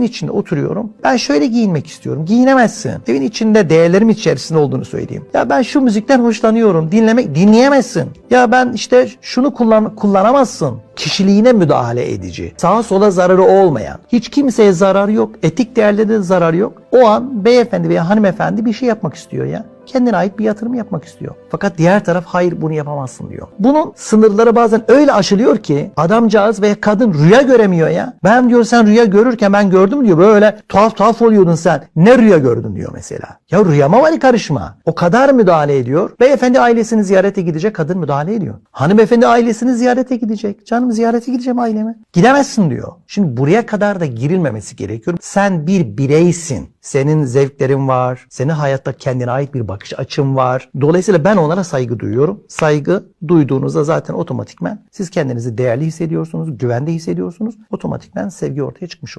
evin içinde oturuyorum. Ben şöyle giyinmek istiyorum. Giyinemezsin. Evin içinde değerlerim içerisinde olduğunu söyleyeyim. Ya ben şu müzikten hoşlanıyorum. Dinlemek dinleyemezsin. Ya ben işte şunu kullan kullanamazsın. Kişiliğine müdahale edici. Sağa sola zararı olmayan. Hiç kimseye zararı yok. Etik değerlerde de zararı yok. O an beyefendi veya hanımefendi bir şey yapmak istiyor ya kendine ait bir yatırım yapmak istiyor. Fakat diğer taraf hayır bunu yapamazsın diyor. Bunun sınırları bazen öyle aşılıyor ki adamcağız veya kadın rüya göremiyor ya. Ben diyor sen rüya görürken ben gördüm diyor böyle tuhaf tuhaf oluyordun sen. Ne rüya gördün diyor mesela. Ya rüyama var ya karışma. O kadar müdahale ediyor. Beyefendi ailesini ziyarete gidecek kadın müdahale ediyor. Hanımefendi ailesini ziyarete gidecek. Canım ziyarete gideceğim aileme. Gidemezsin diyor. Şimdi buraya kadar da girilmemesi gerekiyor. Sen bir bireysin. Senin zevklerin var. Senin hayatta kendine ait bir bakış açın var. Dolayısıyla ben onlara saygı duyuyorum. Saygı duyduğunuzda zaten otomatikmen siz kendinizi değerli hissediyorsunuz, güvende hissediyorsunuz. Otomatikmen sevgi ortaya çıkmış oluyor.